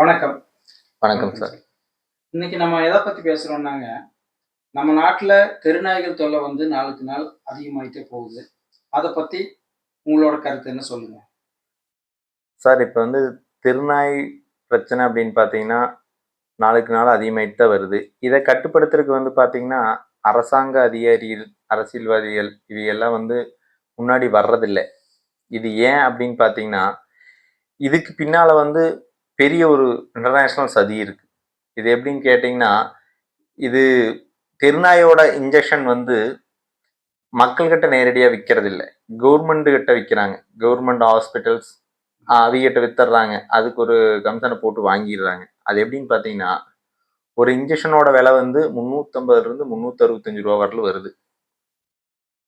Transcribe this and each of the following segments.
வணக்கம். வணக்கம் சார். இன்னைக்கு நம்ம எதை பத்தி பேசுறோம்னாங்க? நம்ம நாட்டுல தெருநாய்கள் தொல்லை வந்து நாளுக்கு நாள் அதிகமாயிட்டே போகுது. அதை பத்தி உங்களோட கருத்து என்ன சொல்லுங்க? சார் இப்போ வந்து திருநாய் பிரச்சனை அப்படின்னு பார்த்தீங்கன்னா நாளுக்கு நாள் அதிகமாயிட்டு தான் வருது. இதை கட்டுப்படுத்துறதுக்கு வந்து பார்த்தீங்கன்னா அரசாங்க அதிகாரிகள் அரசியல்வாதிகள் இது எல்லாம் வந்து முன்னாடி வர்றதில்லை. இது ஏன் அப்படின்னு பார்த்தீங்கன்னா இதுக்கு பின்னால் வந்து பெரிய ஒரு இன்டர்நேஷ்னல் சதி இருக்கு. இது எப்படின்னு கேட்டிங்கன்னா இது தெருநாயோட இன்ஜெக்ஷன் வந்து மக்கள்கிட்ட நேரடியாக விற்கிறது இல்லை கவர்மெண்ட்டு கிட்ட விற்கிறாங்க கவர்மெண்ட் ஹாஸ்பிட்டல்ஸ் அவங்ககிட்ட வித்துடுறாங்க அதுக்கு ஒரு கம்சனை போட்டு வாங்கிடுறாங்க அது எப்படின்னு பார்த்தீங்கன்னா ஒரு இன்ஜெக்ஷனோட விலை வந்து முந்நூற்றம்பதுலேருந்து முந்நூற்றி அறுபத்தஞ்சு ரூபா வரலும் வருது.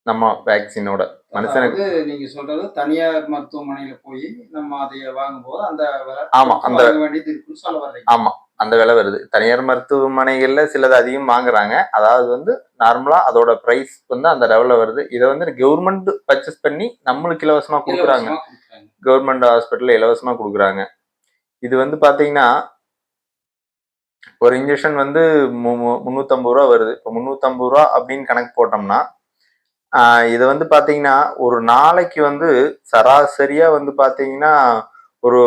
நம்ம வேக்சினோட மனுஷனுக்கு நீங்க சொல்றது தனியார் மருத்துவமனையில போய் நம்ம அதை வாங்கும்போது அந்த ஆமா, அந்த- வேண்டியது ஆமா அந்த விலை வருது. தனியார் மருத்துவமனைகள்ல சிலது அதிகம் வாங்குறாங்க. அதாவது வந்து நார்மலா அதோட பிரைஸ் வந்து அந்த லெவல்ல வருது. இதை வந்து கவர்மெண்ட் பர்ச்சேஸ் பண்ணி நம்மளுக்கு இலவசமா கொடுக்குறாங்க. கவர்மெண்ட் ஹாஸ்பிட்டல்ல இலவசமா கொடுக்குறாங்க. இது வந்து பாத்தீங்கன்னா ஒரு இன்ஜெக்ஷன் வந்து மு- மு- முந்நூத்தம்பது ரூபா வருது. இப்போ முந்நூத்தம்பது ரூபா அப்படின்னு கணக்கு போட்டோம்னா இது வந்து பாத்தீங்கன்னா ஒரு நாளைக்கு வந்து சராசரியா வந்து பாத்தீங்கன்னா ஒரு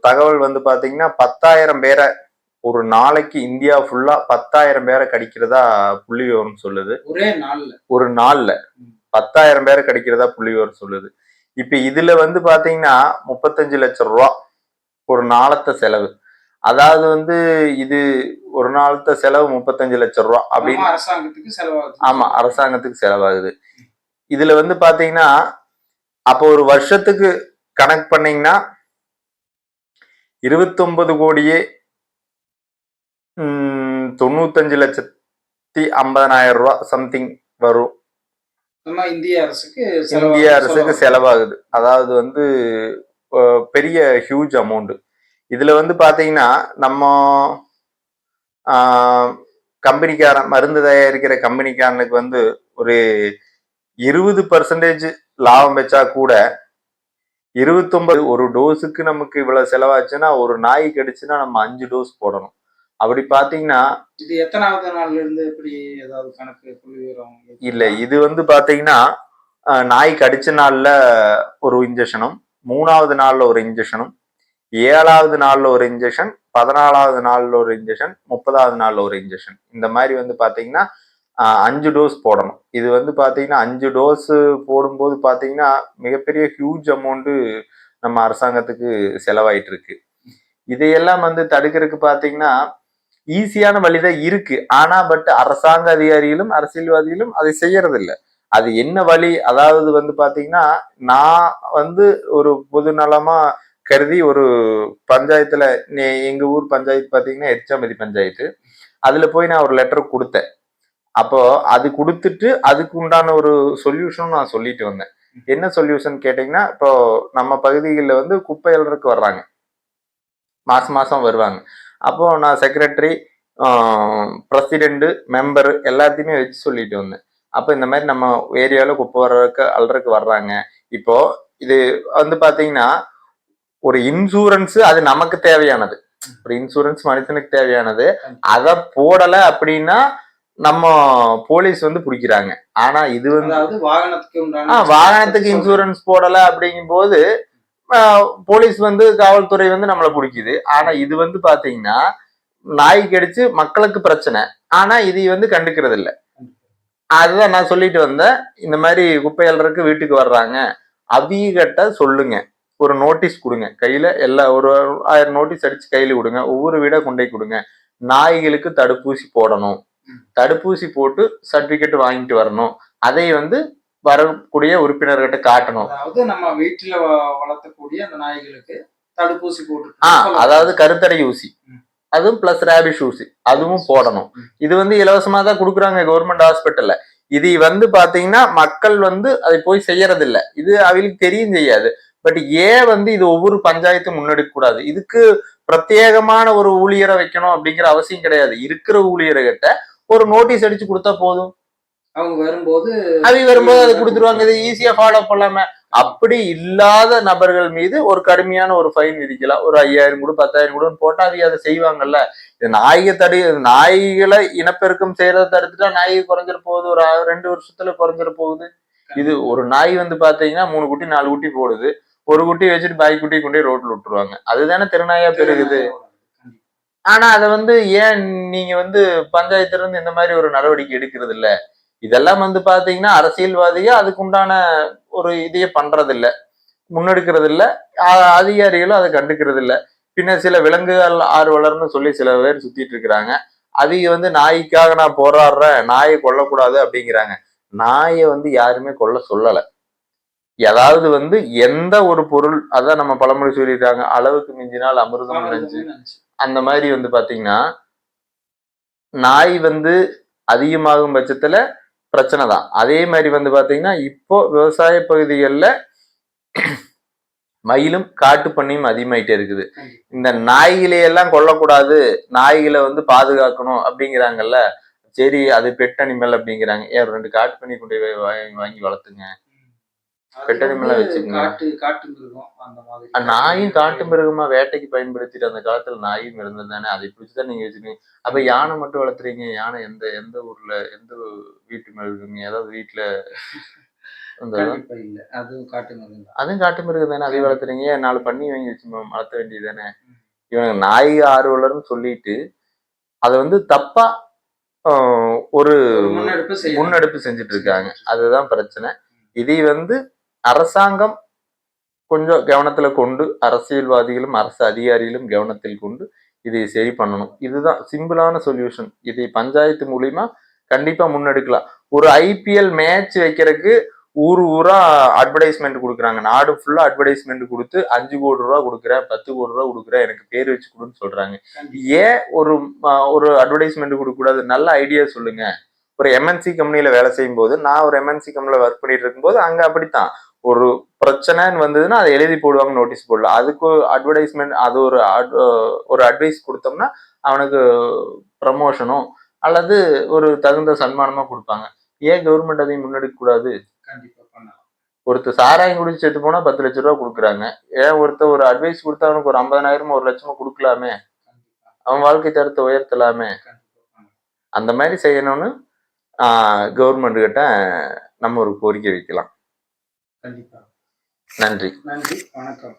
தகவல் வந்து பாத்தீங்கன்னா பத்தாயிரம் பேரை ஒரு நாளைக்கு இந்தியா ஃபுல்லா பத்தாயிரம் பேரை கடிக்கிறதா புள்ளி விவரம் சொல்லுது. ஒரே நாள்ல. ஒரு நாள்ல பத்தாயிரம் பேரை கடிக்கிறதா புள்ளி விவரம் சொல்லுது. இப்ப இதுல வந்து பாத்தீங்கன்னா முப்பத்தஞ்சு லட்சம் ரூபா ஒரு நாளத்த செலவு. அதாவது வந்து இது ஒரு நாளத்த செலவு முப்பத்தஞ்சு லட்சம் ரூபா அப்படின்னு அரசாங்கத்துக்கு செலவாகுது. ஆமா அரசாங்கத்துக்கு செலவாகுது. இதுல வந்து பாத்தீங்கன்னா அப்போ ஒரு வருஷத்துக்கு கணக்கு பண்ணீங்கன்னா இருபத்தொன்பது கோடியே தொண்ணூத்தஞ்சு லட்சத்தி ஐம்பதனாயிரம் ரூபா சம்திங் வரும். இந்திய அரசுக்கு இந்திய அரசுக்கு செலவாகுது. அதாவது வந்து பெரிய ஹியூஜ் அமௌண்ட் இதுல வந்து பாத்தீங்கன்னா நம்ம கம்பெனிக்காரன் மருந்து தயாரிக்கிற கம்பெனிக்காரனுக்கு வந்து ஒரு இருபது பர்சன்டேஜ் லாபம் வச்சா கூட இருபத்தொன்பது ஒரு டோஸுக்கு நமக்கு இவ்வளவு செலவாச்சுன்னா ஒரு நாய் கடிச்சுன்னா நம்ம அஞ்சு டோஸ் போடணும். அப்படி பாத்தீங்கன்னா இது எத்தனாவது நாள்ல இருந்து இப்படி ஏதாவது கணக்கு இல்ல இது வந்து பாத்தீங்கன்னா நாய் கடிச்ச நாள்ல ஒரு இன்ஜெக்ஷனும் மூணாவது நாள்ல ஒரு இன்ஜெக்ஷனும் ஏழாவது நாள்ல ஒரு இன்ஜெக்ஷன் பதினாலாவது நாள்ல ஒரு இன்ஜெக்ஷன் முப்பதாவது நாள்ல ஒரு இன்ஜெக்ஷன் இந்த மாதிரி வந்து பாத்தீங்கன்னா அஞ்சு டோஸ் போடணும். இது வந்து பாத்தீங்கன்னா அஞ்சு டோஸ் போடும்போது பாத்தீங்கன்னா மிகப்பெரிய ஹியூஜ் அமௌண்ட்டு நம்ம அரசாங்கத்துக்கு செலவாயிட்டு இருக்கு. இதையெல்லாம் வந்து தடுக்கிறதுக்கு பாத்தீங்கன்னா ஈஸியான வழிதான் இருக்கு. ஆனா பட் அரசாங்க அதிகாரிகளும் அரசியல்வாதிகளும் அதை செய்யறது அது என்ன வழி? அதாவது வந்து பாத்தீங்கன்னா நான் வந்து ஒரு பொது நலமா கருதி ஒரு பஞ்சாயத்துல எங்க ஊர் பஞ்சாயத்து பாத்தீங்கன்னா எச்சாமதி பஞ்சாயத்து. அதுல போய் நான் ஒரு லெட்டர் கொடுத்தேன். அப்போ அது கொடுத்துட்டு அதுக்கு உண்டான ஒரு சொல்யூஷனும் நான் சொல்லிட்டு வந்தேன். என்ன சொல்யூஷன் கேட்டீங்கன்னா இப்போ நம்ம பகுதிகளில் வந்து குப்பை எழுறதுக்கு வர்றாங்க. மாசம் மாசம் வருவாங்க. அப்போ நான் செக்ரட்டரி பிரசிடென்ட்டு மெம்பர் எல்லாத்தையுமே வச்சு சொல்லிட்டு வந்தேன். அப்போ இந்த மாதிரி நம்ம ஏரியாவில் குப்பை வர்றதுக்கு அல்றதுக்கு வர்றாங்க. இப்போ இது வந்து பார்த்தீங்கன்னா ஒரு இன்சூரன்ஸ் அது நமக்கு தேவையானது. ஒரு இன்சூரன்ஸ் மனுஷனுக்கு தேவையானது. அதை போடல அப்படின்னா நம்ம போலீஸ் வந்து பிடிக்கிறாங்க. ஆனா இது வந்து வாகனத்துக்கு வாகனத்துக்கு இன்சூரன்ஸ் போடல அப்படிங்கும் போது போலீஸ் வந்து காவல்துறை வந்து நம்மளை பிடிக்குது. ஆனா இது வந்து பாத்தீங்கன்னா நாய் கடிச்சு மக்களுக்கு பிரச்சனை. ஆனா இது வந்து கண்டுக்கிறது இல்ல அதுதான் நான் சொல்லிட்டு வந்தேன். இந்த மாதிரி குப்பை அள்ளுறதுக்கு வீட்டுக்கு வர்றாங்க. அவிகிட்ட சொல்லுங்க. ஒரு நோட்டீஸ் கொடுங்க. கையில எல்லா ஒரு ஆயிரம் நோட்டீஸ் அடிச்சு கையில கொடுங்க ஒவ்வொரு வீடா கொண்டே கொடுங்க. நாய்களுக்கு தடுப்பூசி போடணும். தடுப்பூசி போட்டு சர்டிபிகேட் வாங்கிட்டு வரணும். அதை வந்து வரக்கூடிய உறுப்பினர்கிட்ட காட்டணும். அதாவது நம்ம வீட்டுல வளர்த்தக்கூடிய அந்த நாய்களுக்கு தடுப்பூசி போட்டு ஆ அதாவது கருத்தடை ஊசி. அதுவும் பிளஸ் ரேபிஷ் ஊசி. அதுவும் போடணும். இது வந்து இலவசமா தான் கொடுக்குறாங்க கவர்மெண்ட் ஹாஸ்பிட்டல்ல இது வந்து பாத்தீங்கன்னா மக்கள் வந்து அதை போய் செய்யறது இல்ல இது அவங்களுக்கு தெரியும் செய்யாது. பட் ஏன் வந்து இது ஒவ்வொரு பஞ்சாயத்தும் முன்னெடுக்க கூடாது இதுக்கு பிரத்யேகமான ஒரு ஊழியரை வைக்கணும் அப்படிங்கிற அவசியம் கிடையாது. இருக்கிற ஊழியர்கிட்ட ஒரு நோட்டீஸ் அடிச்சு கொடுத்தா போதும். அவங்க வரும்போது அவங்க வரும்போது அதை கொடுத்துருவாங்க. இது ஈஸியா ஃபாலோ பண்ணலாம. அப்படி இல்லாத நபர்கள் மீது ஒரு கடுமையான ஒரு ஃபைன் விதிக்கலாம். ஒரு ஐயாயிரம் கூட பத்தாயிரம் கூட போட்டா அவங்க அதை செய்வாங்கல்ல. இது நாய்க தடி நாய்களை இனப்பெருக்கம் செய்யறத தடுத்துட்டா நாய்க்கு குறைஞ்சிட போகுது. ஒரு ரெண்டு வருஷத்துல குறைஞ்சிட போகுது. இது ஒரு நாய் வந்து பாத்தீங்கன்னா மூணு குட்டி நாலு குட்டி போடுது. ஒரு குட்டி வச்சுட்டு பாய் குட்டி கொண்டு ரோட்ல விட்டுருவாங்க. அதுதானே திருநாயா பெருகுது? ஆனா அதை வந்து ஏன் நீங்க வந்து பஞ்சாயத்துல இருந்து இந்த மாதிரி ஒரு நடவடிக்கை எடுக்கிறது இல்ல? இதெல்லாம் வந்து பாத்தீங்கன்னா அரசியல்வாதியா அதுக்குண்டான ஒரு இதையே பண்றது இல்ல முன்னெடுக்கிறது இல்ல. அதிகாரிகளும் அதை கண்டுக்கிறது இல்ல. பின்ன சில விலங்குகள் ஆர்வலர்னு சொல்லி சில பேர் சுத்திட்டு இருக்கிறாங்க. அவங்க வந்து நாய்க்காக நான் போராடுறேன். நாயை கொல்லக்கூடாது அப்படிங்கிறாங்க. நாயை வந்து யாருமே கொல்ல சொல்லலை. ஏதாவது வந்து எந்த ஒரு பொருள் அதான் நம்ம பழமொழி சொல்லியிருக்காங்க அளவுக்கு மிஞ்சினால் அமிர்தம் நினைச்சு அந்த மாதிரி வந்து பாத்தீங்கன்னா நாய் வந்து அதிகமாகும் பட்சத்துல பிரச்சனை தான். அதே மாதிரி வந்து பாத்தீங்கன்னா இப்போ விவசாய பகுதிகளில் மயிலும் காட்டு பண்ணியும் அதிகமாயிட்டே இருக்குது. இந்த நாய்களை எல்லாம் கொல்லக்கூடாது நாய்களை வந்து பாதுகாக்கணும் அப்படிங்கிறாங்கல்ல சரி அது பெட் அனிமல் அப்படிங்கிறாங்க. ஏன் ரெண்டு காட்டு பண்ணி கொண்டு வாங்கி வளர்த்துங்க. பெட் animal ஆ வச்சுக்கங்க. காட்டு காட்டு மிருகம் அந்த மாதிரி. நாயும் காட்டு மிருகமா வேட்டைக்கு பயன்படுத்திட்டு அந்த காலத்துல நாயும் இருந்தது தானே? அதை பிடிச்சுதான் நீங்க வச்சுக்கீங்க. அப்ப யானை மட்டும் வளர்த்துறீங்க? யானை எந்த எந்த ஊர்ல எந்த வீட்டு மிருகம் ஏதாவது வீட்டுல அதுவும் காட்டு மிருகம் தான். அதுவும் காட்டு மிருகம் தானே? அதை வளர்த்துறீங்க. நாலு பண்ணி வாங்கி வச்சு வளர்த்த வேண்டியது தானே? இவங்க நாய் ஆர்வலர்னு சொல்லிட்டு அதை வந்து தப்பா ஒரு. முன்னெடுப்பு செஞ்சுட்டு இருக்காங்க. அதுதான் பிரச்சனை. இதை வந்து அரசாங்கம் கொஞ்சம் கவனத்துல கொண்டு அரசியல்வாதிகளும் அரசு அதிகாரிகளும் கவனத்தில் கொண்டு இதை சரி பண்ணணும். இதுதான் சிம்பிளான சொல்யூஷன். இதை பஞ்சாயத்து மூலியமா கண்டிப்பா முன்னெடுக்கலாம். ஒரு ஐபிஎல் மேட்ச் வைக்கிறதுக்கு ஊர் ஊரா அட்வர்டைஸ்மெண்ட் கொடுக்குறாங்க. நாடு ஃபுல்லா அட்வர்டைஸ்மெண்ட் கொடுத்து அஞ்சு கோடி ரூபா கொடுக்குறேன் பத்து கோடி ரூபா கொடுக்குறேன் எனக்கு பேர் வச்சு கொடுன்னு சொல்றாங்க. ஏன் ஒரு ஒரு அட்வர்டைஸ்மெண்ட் கொடுக்க கூடாது நல்ல ஐடியா சொல்லுங்க. ஒரு எம்என்சி கம்பெனில வேலை செய்யும் போது நான் ஒரு எம்என்சி கம்பெனில ஒர்க் பண்ணிட்டு இருக்கும்போது அங்க அப்படித்தான். ஒரு பிரச்சனைன்னு வந்ததுன்னா அதை எழுதி போடுவாங்க நோட்டீஸ் போடல அதுக்கு அட்வர்டைஸ்மெண்ட் அது ஒரு ஒரு அட்வைஸ் கொடுத்தோம்னா அவனுக்கு ப்ரமோஷனோ அல்லது ஒரு தகுந்த சன்மானமா கொடுப்பாங்க. ஏன் கவர்மெண்ட் அதையும் முன்னெடுக்க கூடாது? ஒருத்தர் சாராயம் குடிச்சு செத்து போனா பத்து லட்ச ரூபா கொடுக்குறாங்க. ஏன் ஒருத்தர் ஒரு அட்வைஸ் கொடுத்தா அவனுக்கு ஒரு ஐம்பதனாயிரம் ஒரு லட்சமா கொடுக்கலாமே? அவன் வாழ்க்கை தரத்தை உயர்த்தலாமே? அந்த மாதிரி செய்யணும்னு கவர்மெண்ட் கிட்ட நம்ம ஒரு கோரிக்கை வைக்கலாம். கண்டிப்பா. நன்றி. நன்றி. வணக்கம்.